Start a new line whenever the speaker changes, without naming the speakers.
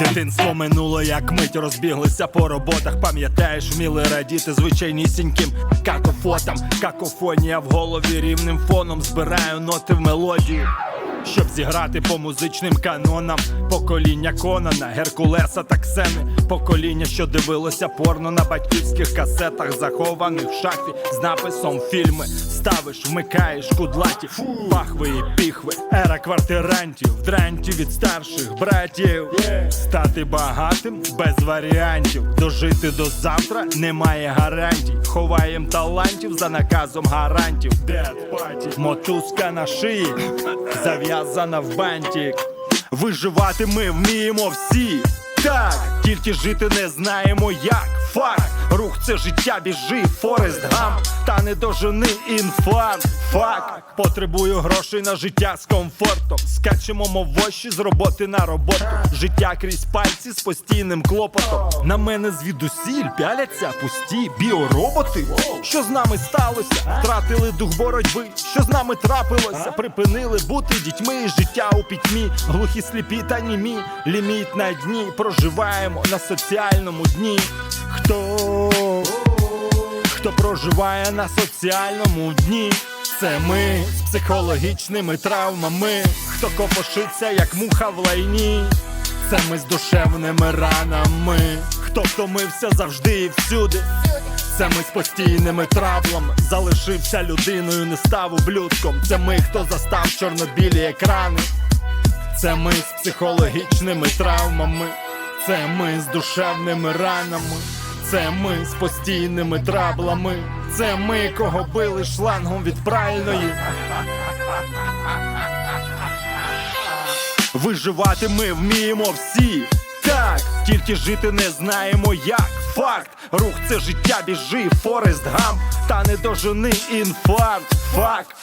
Дитинство минуло, як мить розбіглися по роботах. Пам'ятаєш, вміли радіти звичайнісіньким какофотам. Какофонія в голові рівним фоном збираю ноти в мелодію. Щоб зіграти по музичним канонам, покоління Конана, Геркулеса та Ксени, покоління, що дивилося порно на батьківських касетах, захованих в шафі з написом фільми. Ставиш, вмикаєш кудлаті, пахви і піхви. Ера квартирантів, дрантів від старших братів. Стати багатим без варіантів. Дожити до завтра немає гарантій. Ховаєм талантів за наказом гарантів. Мотузка на шиї, зав'язана в бантик. Виживати ми вміємо всі. Так, тільки жити не знаємо як. Факт, рух це життя, біжи, Форест Гам, та не дожени інфаркт. Факт, потребую грошей на життя з комфортом. Скачемо мов вощі з роботи на роботу. Життя крізь пальці з постійним клопотом. На мене звідусіль пяляться пусті біороботи. Що з нами сталося? Втратили дух боротьби. Що з нами трапилося? Припинили бути дітьми, життя у пітьмі, глухі сліпі та німі. Ліміт на дні проживаємо на соціальному дні. Хто? Хто проживає на соціальному дні? Це ми з психологічними травмами. Хто копошиться, як муха в лайні? Це ми з душевними ранами. Хто втомився завжди і всюди? Це ми з постійними травлами. Залишився людиною, не став ублюдком. Це ми, хто застав чорнобілі екрани. Це ми з психологічними травмами, це ми з душевними ранами, це ми з постійними траблами, це ми, кого били шлангом від пральної. Виживати ми вміємо всі. Так, тільки жити не знаємо як. Факт, рух це життя, біжи, Форест Гам, та не дожени інфаркт. Факт.